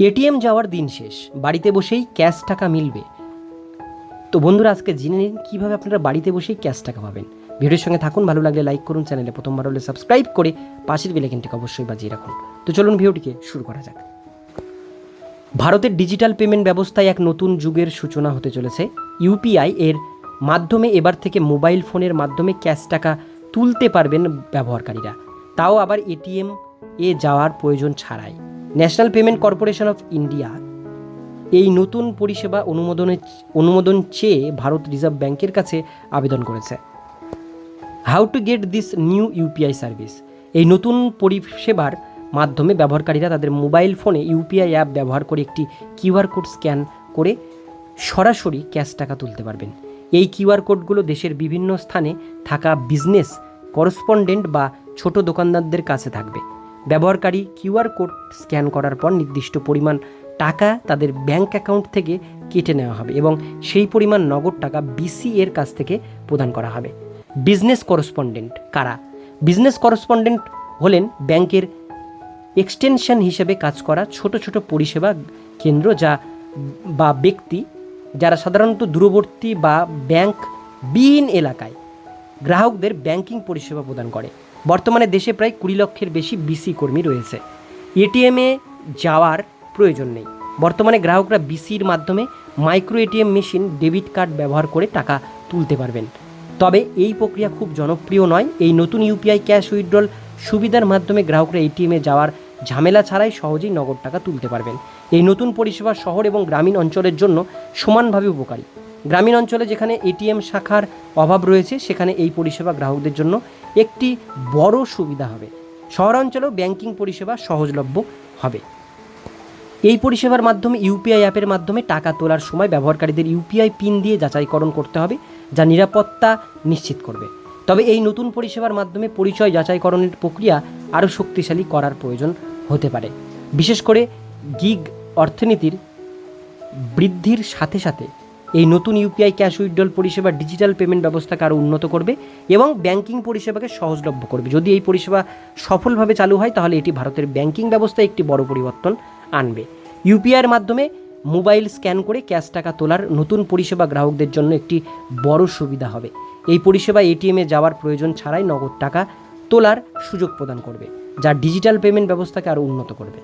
ATM যাওয়ার দিন শেষ। বাড়িতে বসেই ক্যাশ টাকা মিলবে। তো বন্ধুরা, আজকে জেনে নিন কীভাবে আপনারা বাড়িতে বসেই ক্যাশ টাকা পাবেন। ভিডিওর সঙ্গে থাকুন, ভালো লাগলে লাইক করুন, চ্যানেলে প্রথমবার হলে সাবস্ক্রাইব করে পাশের বেলাইকনটিকে অবশ্যই বাজিয়ে রাখুন। তো চলুন ভিডিওটিকে শুরু করা যাক। ভারতের ডিজিটাল পেমেন্ট ব্যবস্থায় এক নতুন যুগের সূচনা হতে চলেছে। ইউপিআই এর মাধ্যমে এবার থেকে মোবাইল ফোনের মাধ্যমে ক্যাশ টাকা তুলতে পারবেন ব্যবহারকারীরা। তাও আবার এটিএম এ যাওয়ার প্রয়োজন ছাড়াই। National payment corporation of India এই নতুন পরিষেবা অনুমোদনের অনুমোদন চেয়ে ভারত রিজার্ভ ব্যাংকের কাছে আবেদন করেছে। How to get this new UPI service এই নতুন পরিষেবার মাধ্যমে ব্যবহারকারীরা তাদের মোবাইল ফোনে ইউপিআই অ্যাপ ব্যবহার করে একটি কিউআর কোড স্ক্যান করে সরাসরি ক্যাশ টাকা তুলতে পারবেন। এই কিউআর কোডগুলো দেশের বিভিন্ন স্থানে থাকা বিজনেস করসপন্ডেন্ট বা ছোট দোকানদারদের কাছে থাকবে। ব্যবহারকারী কিউআর কোড স্ক্যান করার পর নির্দিষ্ট পরিমাণ টাকা তাদের ব্যাংক অ্যাকাউন্ট থেকে কেটে নেওয়া হবে এবং সেই পরিমাণ নগদ টাকা বিসি এর কাছ থেকে প্রদান করা হবে। বিজনেস করসপন্ডেন্ট কারা? বিজনেস করসপন্ডেন্ট হলেন ব্যাংকের এক্সটেনশন হিসেবে কাজ করা ছোট ছোট পরিষেবা কেন্দ্র যা বা ব্যক্তি যারা সাধারণত দূরবর্তী বা ব্যাংক বিহীন এলাকায় গ্রাহকদের ব্যাংকিং পরিষেবা প্রদান করে। বর্তমানে দেশে প্রায় কুড়ি লক্ষের বেশি বিসি কর্মী রয়েছে। এটিএমে যাওয়ার প্রয়োজন নেই। বর্তমানে গ্রাহকরা বিসির মাধ্যমে micro ATM machine, debit card ব্যবহার করে টাকা তুলতে পারবেন। তবে এই প্রক্রিয়া খুব জনপ্রিয় নয়। এই নতুন ইউপিআই ক্যাশ উইথড্রল সুবিধার মাধ্যমে গ্রাহকরা এটিএমে যাওয়ার ঝামেলা ছাড়াই সহজেই নগদ টাকা তুলতে পারবেন। এই নতুন পরিষেবা শহর এবং গ্রামীণ অঞ্চলের জন্য সমানভাবে উপকারী। গ্রামীণ অঞ্চলে যেখানে এটিএম শাখার অভাব রয়েছে, সেখানে এই পরিষেবা গ্রাহকদের জন্য একটি বড় সুবিধা হবে। শহরাঞ্চলেও ব্যাংকিং পরিষেবা সহজলভ্য হবে। এই পরিষেবার মাধ্যমে ইউপিআই অ্যাপের মাধ্যমে টাকা তোলার সময় ব্যবহারকারীদের ইউপিআই পিন দিয়ে যাচাইকরণ করতে হবে, যা নিরাপত্তা নিশ্চিত করবে। তবে এই নতুন পরিষেবার মাধ্যমে পরিচয় যাচাইকরণের প্রক্রিয়া আরও শক্তিশালী করার প্রয়োজন হতে পারে। বিশেষ করে গিগ অর্থনীতির বৃদ্ধির সাথে সাথে এই নতুন ইউপিআই ক্যাশ উইথড্রল পরিষেবা ডিজিটাল পেমেন্ট ব্যবস্থাকে আরও উন্নত করবে এবং ব্যাংকিং পরিষেবাকে সহজলভ্য করবে। যদি এই পরিষেবা সফলভাবে চালু হয়, তাহলে এটি ভারতের ব্যাংকিং ব্যবস্থায় একটি বড় পরিবর্তন আনবে। ইউপিআইয়ের মাধ্যমে মোবাইল স্ক্যান করে ক্যাশ টাকা তোলার নতুন পরিষেবা গ্রাহকদের জন্য একটি বড় সুবিধা হবে। এই পরিষেবা এটিএমে যাওয়ার প্রয়োজন ছাড়াই নগদ টাকা তোলার সুযোগ প্রদান করবে, যা ডিজিটাল পেমেন্ট ব্যবস্থাকে আরও উন্নত করবে।